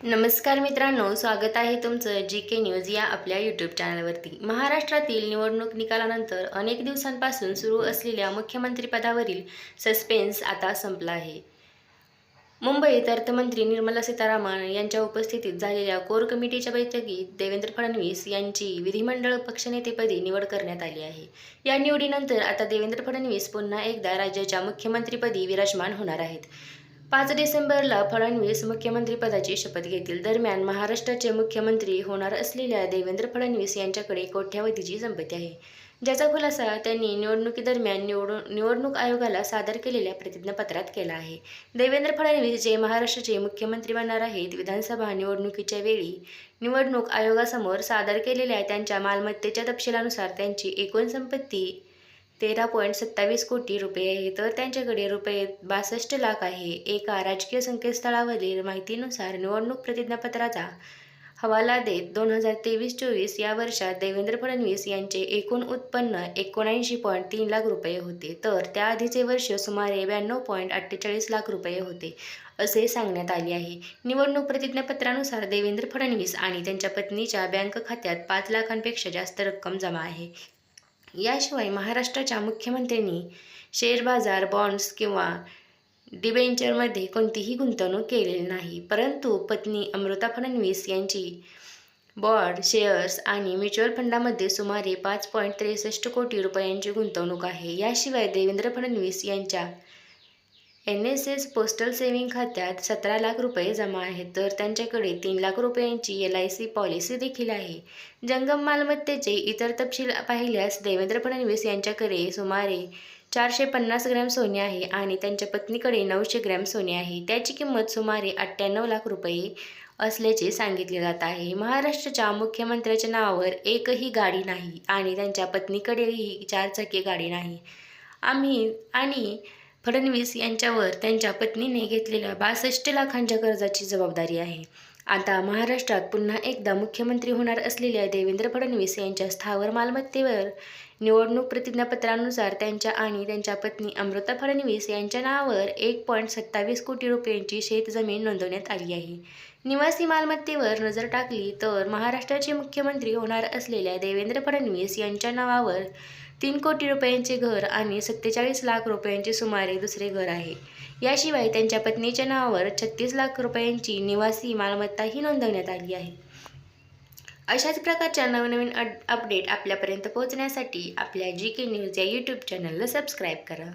नमस्कार मित्रांनो स्वागत आहे तुमचं जी के न्यूज या आपल्या यूट्यूब चॅनलवरती महाराष्ट्रातील निवडणूक निकालानंतर अनेक दिवसांपासून सुरू असलेल्या मुख्यमंत्रीपदावरील सस्पेन्स आता संपला आहे. मुंबईत अर्थमंत्री निर्मला सीतारामन यांच्या उपस्थितीत झालेल्या कोर कमिटीच्या बैठकीत देवेंद्र फडणवीस यांची विधिमंडळ पक्षनेतेपदी निवड करण्यात आली आहे. या निवडीनंतर आता देवेंद्र फडणवीस पुन्हा एकदा राज्याच्या मुख्यमंत्रीपदी विराजमान होणार आहेत. पाच डिसेंबरला फडणवीस मुख्यमंत्रीपदाची शपथ घेतील. दरम्यान महाराष्ट्राचे मुख्यमंत्री होणार असलेल्या देवेंद्र फडणवीस यांच्याकडे कोट्यावधीची संपत्ती आहे. ज्याचा खुलासा त्यांनी निवडणुकीदरम्यान निवडून निवडणूक आयोगाला सादर केलेल्या प्रतिज्ञापत्रात केला आहे. देवेंद्र फडणवीस जे महाराष्ट्राचे मुख्यमंत्री बनणार आहेत विधानसभा निवडणुकीच्या वेळी निवडणूक आयोगासमोर सादर केलेल्या त्यांच्या मालमत्तेच्या तपशिलानुसार त्यांची एकूण संपत्ती तेरा पॉईंट सत्तावीस कोटी रुपये आहे तर त्यांच्याकडे रुपये बासष्ट लाख आहे. एका राजकीय संकेतस्थळावरील माहितीनुसार निवडणूक प्रतिज्ञापत्राचा हवाला देत दोन हजार तेवीस चोवीस या वर्षात देवेंद्र फडणवीस यांचे एकूण उत्पन्न एकोणऐंशी पॉईंट तीन लाख रुपये होते. तर त्याआधीचे वर्ष सुमारे ब्याण्णव पॉईंट अठ्ठेचाळीस लाख रुपये होते असे सांगण्यात आले आहे. निवडणूक प्रतिज्ञापत्रानुसार देवेंद्र फडणवीस आणि त्यांच्या पत्नीच्या बँक खात्यात पाच लाखांपेक्षा जास्त रक्कम जमा आहे. याशिवाय महाराष्ट्राच्या मुख्यमंत्र्यांनी शेअर बाजार बॉन्ड्स किंवा डिबेंचरमध्ये कोणतीही गुंतवणूक केलेली नाही. परंतु पत्नी अमृता फडणवीस यांची बॉड शेअर्स आणि म्युच्युअल फंडामध्ये सुमारे पाच पॉईंट त्रेसष्ट कोटी रुपयांची गुंतवणूक आहे. याशिवाय देवेंद्र फडणवीस यांच्या N S S postal saving खात्यात सतरा लाख रुपये जमा आहेत तर त्यांच्याकडे तीन लाख रुपयांची एल आय सी पॉलिसी देखील आहे. जंगम मालमत्तेचे इतर तपशील पाहिल्यास देवेंद्र फडणवीस यांच्याकडे सुमारे चारशे पन्नास ग्रॅम सोने आहे आणि त्यांच्या पत्नीकडे नऊशे ग्रॅम सोने आहे. त्याची किंमत सुमारे अठ्ठ्याण्णव लाख रुपये असल्याचे सांगितले जात आहे. महाराष्ट्राच्या मुख्यमंत्र्याच्या नावावर एकही गाडी नाही आणि त्यांच्या पत्नीकडेही चारचाकी गाडी नाही. आम्ही आणि फडणवीस यांच्यावर त्यांच्या पत्नीने घेतलेल्या बासष्ट लाखांच्या कर्जाची जबाबदारी आहे. आता महाराष्ट्रात पुन्हा एकदा मुख्यमंत्री होणार असलेल्या देवेंद्र फडणवीस यांच्या स्थावर मालमत्तेवर निवडणूक प्रतिज्ञापत्रानुसार त्यांच्या आणि त्यांच्या पत्नी अमृता फडणवीस यांच्या नावावर एक पॉईंट सत्तावीस कोटी रुपयांची शेतजमीन नोंदवण्यात आली आहे. निवासी मालमत्तेवर नजर टाकली तर महाराष्ट्राचे मुख्यमंत्री होणार असलेल्या देवेंद्र फडणवीस यांच्या नावावर तीन कोटी रुपयांचे घर आणि सत्तेचाळीस लाख रुपयांचे सुमारे दुसरे घर आहे. याशिवाय त्यांच्या पत्नीच्या नावावर छत्तीस लाख रुपयांची निवासी मालमत्ताही नोंदवण्यात आली आहे. अशाच प्रकारच्या नवनवीन अपडेट आपल्यापर्यंत पोहोचण्यासाठी आपल्या जी के न्यूज या यूट्यूब चॅनलला सबस्क्राईब करा.